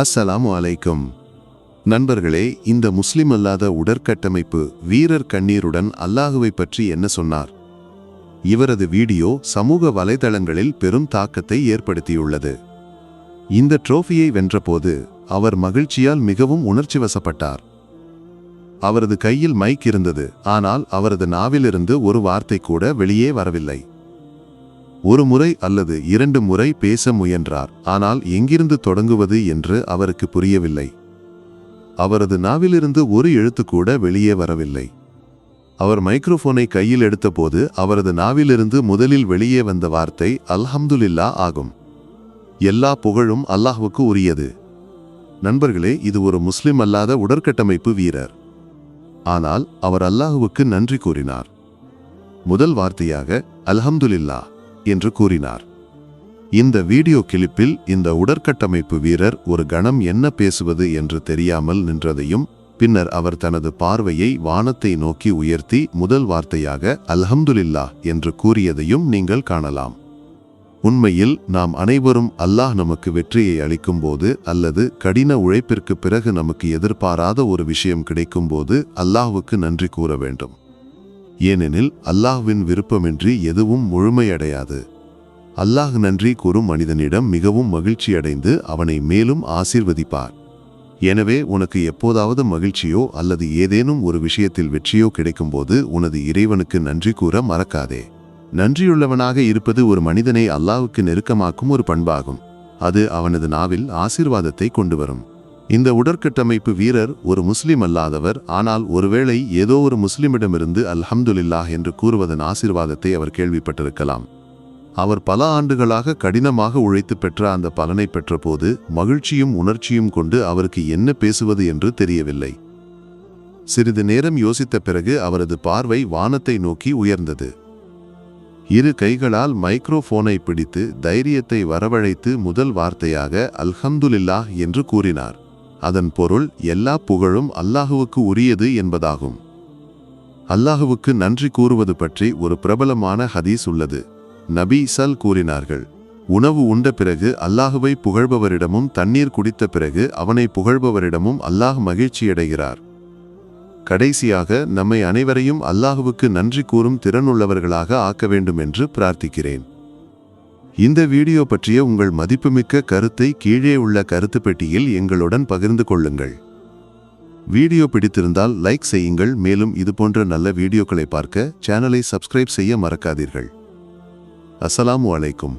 அஸ்ஸலாமு அலைக்கும் நண்பர்களே இந்த முஸ்லிம் அல்லாத உடற்கட்டமைப்பு வீரர் கண்ணீருடன் அல்லாஹுவை பற்றி என்ன சொன்னார்? இவரது வீடியோ சமூக வலைதளங்களில் பெரும் தாக்கத்தை ஏற்படுத்தியுள்ளது. இந்த ட்ரோஃபியை வென்றபோது அவர் மகிழ்ச்சியால் மிகவும் உணர்ச்சிவசப்பட்டார். அவரது கையில் மைக் இருந்தது ஆனால் அவரது நாவிலிருந்து ஒரு வார்த்தை கூட வெளியே வரவில்லை. ஒரு முறை அல்லது இரண்டு முறை பேச முயன்றார். ஆனால் எங்கிருந்து தொடங்குவது என்று அவருக்கு புரியவில்லை. அவரது நாவிலிருந்து ஒரு எழுத்து கூட வெளியே வரவில்லை. அவர் மைக்ரோஃபோனை கையில் எடுத்தபோது அவரது நாவிலிருந்து முதலில் வெளியே வந்த வார்த்தை அல்ஹம்துலில்லா ஆகும். எல்லா புகழும் அல்லாஹுக்கு உரியது. நண்பர்களே இது ஒரு முஸ்லிம் அல்லாத உடற்கட்டமைப்பு வீரர். ஆனால் அவர் அல்லாஹுவுக்கு நன்றி கூறினார். முதல் வார்த்தையாக அல்ஹம்துலில்லா என்று கூறினார். இந்த வீடியோ கிளிப்பில் இந்த உடற்கட்டமைப்பு வீரர் ஒரு கணம் என்ன பேசுவது என்று தெரியாமல் நின்றதையும் பின்னர் அவர் தனது பார்வையை வானத்தை நோக்கி உயர்த்தி முதல் வார்த்தையாக அல்ஹம்துலில்லா என்று கூறியதையும் நீங்கள் காணலாம். உண்மையில் நாம் அனைவரும் அல்லாஹ் நமக்கு வெற்றியை அளிக்கும்போது அல்லது கடின உழைப்பிற்கு பிறகு நமக்கு எதிர்பாராத ஒரு விஷயம் கிடைக்கும்போது அல்லாஹுக்கு நன்றி கூற வேண்டும். ஏனெனில் அல்லாஹ்வின் விருப்பமின்றி எதுவும் முழுமையடையாது. அல்லாஹ் நன்றி கூறும் மனிதனிடம் மிகவும் மகிழ்ச்சியடைந்து அவனை மேலும் ஆசிர்வதிப்பார். எனவே உனக்கு எப்போதாவது மகிழ்ச்சியோ அல்லது ஏதேனும் ஒரு விஷயத்தில் வெற்றியோ கிடைக்கும்போது உனது இறைவனுக்கு நன்றி கூற மறக்காதே. நன்றியுள்ளவனாக இருப்பது ஒரு மனிதனை அல்லாஹ்வுக்கு நெருக்கமாக்கும் ஒரு பண்பாகும். அது அவனது நாவில் ஆசிர்வாதத்தை கொண்டு வரும் இந்த உடற்கட்டமைப்பு வீரர் ஒரு முஸ்லிம் அல்லாதவர். ஆனால் ஒருவேளை ஏதோ ஒரு முஸ்லிமிடமிருந்து அல்ஹம்துலில்லாஹ் என்று கூறுவதன் ஆசீர்வாதத்தை அவர் கேள்விப்பட்டிருக்கலாம். அவர் பல ஆண்டுகளாக கடினமாக உழைத்து பெற்ற அந்த பலனை பெற்றபோது மகிழ்ச்சியும் உணர்ச்சியும் கொண்டு அவருக்கு என்ன பேசுவது என்று தெரியவில்லை. சிறிது நேரம் யோசித்த பிறகு அவரது பார்வை வானத்தை நோக்கி உயர்ந்தது. இரு கைகளால் மைக்ரோஃபோனை பிடித்து தைரியத்தை வரவழைத்து முதல் வார்த்தையாக அல்ஹம்துலில்லாஹ் என்று கூறினார். அதன் பொருள் எல்லா புகழும் அல்லாஹுவுக்கு உரியது என்பதாகும். அல்லாஹுவுக்கு நன்றி கூறுவது பற்றி ஒரு பிரபலமான ஹதீஸ் உள்ளது. நபி சல் கூறினார்கள் உணவு உண்ட பிறகு அல்லாஹுவை புகழ்பவரிடமும் தண்ணீர் குடித்த பிறகு அவனை புகழ்பவரிடமும் அல்லாஹ் மகிழ்ச்சியடைகிறார். கடைசியாக நம்மை அனைவரையும் அல்லாஹுவுக்கு நன்றி கூறும் திறனுள்ளவர்களாக ஆக்க வேண்டும் என்று பிரார்த்திக்கிறேன். இந்த வீடியோ பற்றிய உங்கள் மதிப்புமிக்க கருத்தை கீழே உள்ள கருத்து பெட்டியில் எங்களுடன் பகிர்ந்து கொள்ளுங்கள். வீடியோ பிடித்திருந்தால் லைக் செய்யுங்கள். மேலும் இதுபோன்ற நல்ல வீடியோக்களை பார்க்க சேனலை சப்ஸ்கிரைப் செய்ய மறக்காதீர்கள். அஸ்ஸலாமு அலைக்கும்.